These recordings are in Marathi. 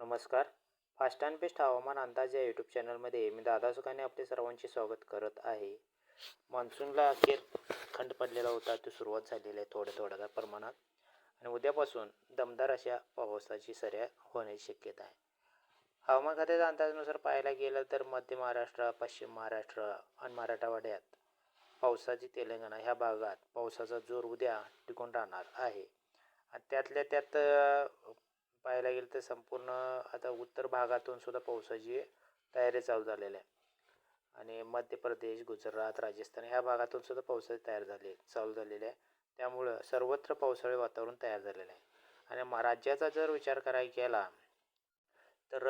नमस्कार. फास्ट अँड बेस्ट हवामान अंदाज या यूट्यूब चॅनलमध्ये मी दादा सुखाने आपले सर्वांचे स्वागत करत आहे. मान्सूनला अखेर खंड पडलेला होता तो सुरुवात झालेली आहे थोड्या थोड्या प्रमाणात. आणि उद्यापासून दमदार अशा पावसाची सऱ्या होण्याची शक्यता आहे. हवामान खात्याच्या अंदाजानुसार पाहायला गेलं तर मध्य महाराष्ट्र पश्चिम महाराष्ट्र आणि मराठवाड्यात पावसाची तेलंगणा ह्या भागात पावसाचा जोर उद्या टिकून राहणार आहे. आणि त्यातल्या त्यात पाहायला गेलं तर संपूर्ण आता उत्तर भागातून सुद्धा पावसाची तयारी चालू झालेली आहे. आणि मध्य प्रदेश गुजरात राजस्थान ह्या भागातून सुद्धा पावसाची तयार झाली चालू झालेली आहे. त्यामुळं सर्वत्र पावसाळी वातावरण तयार झालेलं आहे. आणि राज्याचा जर विचार करायला गेला तर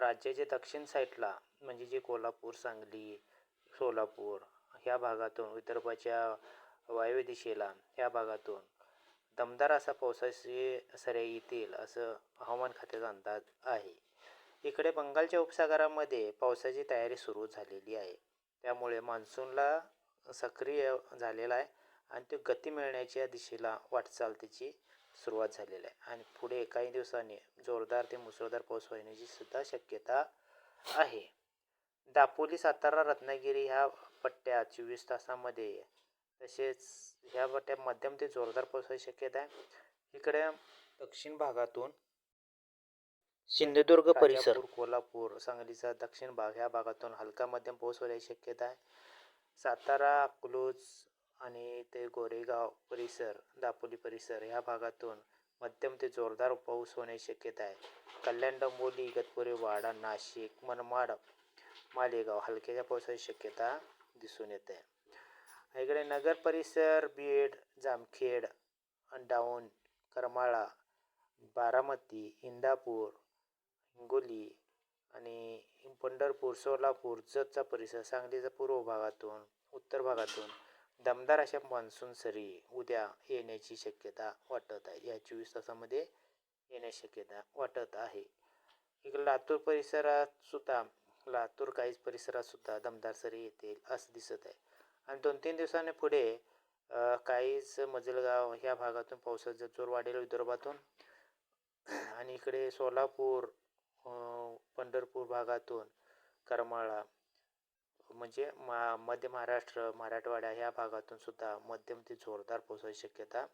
राज्याच्या दक्षिण साईडला म्हणजे जे कोल्हापूर सांगली सोलापूर ह्या भागातून विदर्भाच्या वायव्य दिशेला ह्या भागातून दमदार असा पावसाची सऱ्या येतील असं हवामान खात्याचा अंदाज आहे. इकडे बंगालच्या उपसागरामध्ये पावसाची तयारी सुरू झालेली आहे. त्यामुळे मान्सूनला सक्रिय झालेला आहे आणि तो गती मिळण्याच्या दिशेला वाटचाल त्याची सुरुवात झालेली आहे. आणि पुढे काही दिवसांनी जोरदार ते मुसळधार पाऊस होण्याची सुद्धा शक्यता आहे. दापोली सातारा रत्नागिरी ह्या पट्ट्या चोवीस तासामध्ये तसेच ह्या पट्ट्यात मध्यम ते जोरदार पावसाची शक्यता आहे. इकडे दक्षिण भागातून सिंधुदुर्ग परिसर. कोल्हापूर सांगलीचा दक्षिण भाग ह्या भागातून हलका मध्यम पाऊस होण्याची शक्यता आहे. सातारा अकलूज आणि ते गोरेगाव परिसर दापोली परिसर ह्या भागातून मध्यम ते जोरदार पाऊस होण्याची शक्यता आहे. कल्याण डंबोली इगतपुरी वाडा नाशिक मनमाड मालेगाव हलक्याच्या पावसाची शक्यता दिसून येते. इकडे नगर परिसर बीड जामखेड डाऊन करमाळा बारामती इंदापूर हिंगोली आणि पंढरपूर सोलापूर जतचा परिसर सांगलीचा पूर्व भागातून उत्तर भागातून. दमदार अशा मान्सून सरी उद्या येण्याची शक्यता वाटत आहे. या चोवीस तासामध्ये येण्याची शक्यता वाटत आहे. इकडे लातूर परिसरात सुद्धा लातूर काहीच परिसरात सुद्धा दमदार सरी येतील असं दिसत आहे. आणि दोन तीन दिवसांनी पुढे काहीच मजलगाव ह्या भागातून पावसाचा जोर वाढेल विदर्भातून. आणि इकडे सोलापूर पंढरपूर भागातून करमाळा म्हणजे मा मध्य महाराष्ट्र मराठवाडा ह्या भागातून सुद्धा मध्यम ते जोरदार पावसाची शक्यता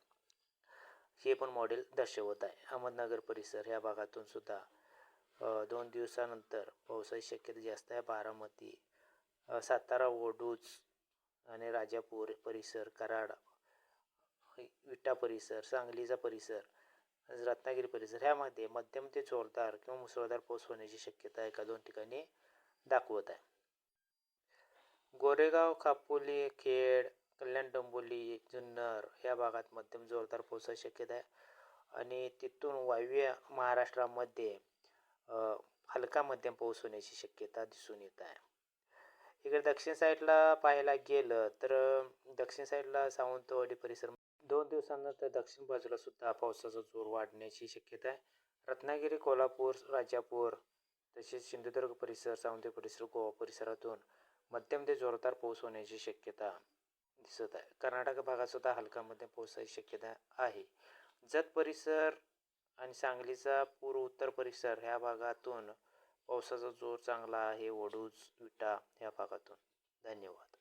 हे पण मॉडेल दर्शवत आहे. अहमदनगर परिसर ह्या भागातून सुद्धा दोन दिवसानंतर पावसाची शक्यता जास्त आहे. बारामती सातारा ओडूज आणि राजापूर परिसर कराड विटा परिसर सांगलीचा परिसर रत्नागिरी परिसर ह्यामध्ये मध्यम ते जोरदार किंवा मुसळधार पाऊस होण्याची शक्यता एका दोन ठिकाणी दाखवत आहे. गोरेगाव कापोली खेड कल्याण डोंबोली जुन्नर ह्या भागात मध्यम जोरदार पावसाची शक्यता आहे. आणि तिथून वायव्य महाराष्ट्रामध्ये हलका मध्यम पाऊस होण्याची शक्यता दिसून येत आहे. इकडे दक्षिण साईडला पाहायला गेलं तर दक्षिण साईडला सावंतवाडी परिसर दोन दिवसानंतर दक्षिण बाजूला सुद्धा पावसाचा जोर वाढण्याची शक्यता आहे. रत्नागिरी कोल्हापूर राजापूर तसेच सिंधुदुर्ग परिसर सावंतवाडी परिसर गोवा परिसरातून मध्यम ते जोरदार पाऊस होण्याची शक्यता दिसत आहे. कर्नाटक भागात सुद्धा हलका मध्यम पावसाची शक्यता आहे. जत परिसर आणि सांगलीचा पूर्व उत्तर परिसर ह्या भागातून पावसाचा जोर चांगला आहे वडूज विटा ह्या भागातून. धन्यवाद.